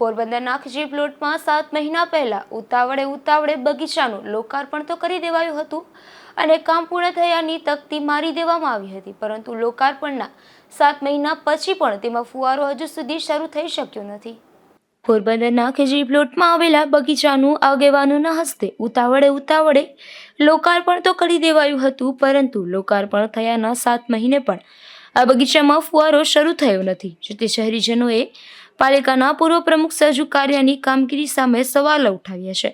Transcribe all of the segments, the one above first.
પોરબંદરના ખીજી પ્લોટમાં સાત મહિના પહેલા ઉતાવળે ઉતાવળે બગીચાનું લોકાર્પણ તો કરી દેવાયું હતું અને કામ પૂર્ણ થયાની તકતી મારી દેવામાં આવી હતી, પરંતુ લોકાર્પણના સાત મહિના પછી પણ તેમાં ફુવારો હજુ સુધી શરૂ થઈ શક્યો નથી. પોરબંદરના ખીજી પ્લોટમાં આવેલા બગીચાનું આગેવાનોના હસ્તે ઉતાવળે ઉતાવળે લોકાર્પણ તો કરી દેવાયું હતું, પરંતુ લોકાર્પણ થયાના સાત મહિને પણ આ બગીચામાં ફુવારો શરૂ થયો નથી. જેથી શહેરીજનોએ પાલિકાના પૂર્વ પ્રમુખ સજુ કાર્યની કામગીરી સામે સવાલો ઉઠાવ્યા છે.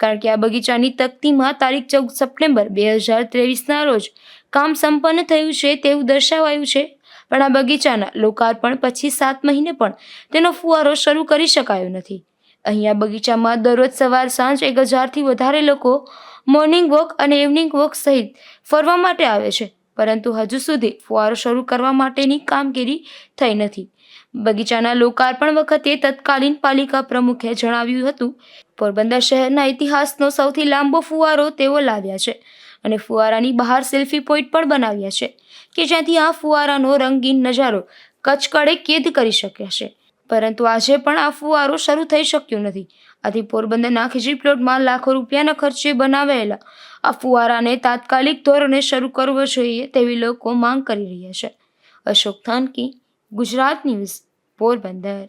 કારણ કે આ બગીચાની તકતીમાં તારીખ ચૌદ સપ્ટેમ્બર બે હજાર ત્રેવીસના રોજ કામ સંપન્ન થયું છે તેવું દર્શાવાયું છે. પણ આ બગીચાના લોકાર્પણ પછી સાત મહિને પણ તેનો ફુવારો શરૂ કરી શકાયો નથી. અહીંયા બગીચામાં દરરોજ સવાર સાંજ એક હજારથી વધારે લોકો મોર્નિંગ વોક અને ઇવનિંગ વોક સહિત ફરવા માટે આવે છે. પરંતુ હજુ સુધી ફુવારો શરૂ કરવા માટેની કામગીરી થઈ નથી. બગીચાના લોકાર્પણ વખતે તત્કાલીન પાલિકા પ્રમુખે જણાવ્યું હતું, પોરબંદર શહેરના ઇતિહાસનો સૌથી લાંબો ફુવારો તેઓ લાવ્યા છે અને ફુવારાની બહાર સેલ્ફી પોઈન્ટ પણ બનાવ્યા છે કે જ્યાંથી આ ફુવારાનો રંગીન નજારો કચકડે કેદ કરી શક્યા છે. પરંતુ આજે પણ આ ફુવારો શરૂ થઈ શક્યો નથી. આથી પોરબંદરના ખીજી પ્લોટમાં લાખો રૂપિયાના ખર્ચે બનાવેલા આ ફુવારાને તાત્કાલિક ધોરણે શરૂ કરવો જોઈએ તેવી લોકો માંગ કરી રહ્યા છે. અશોક થાનકી, ગુજરાત ન્યૂઝ, પોરબંદર.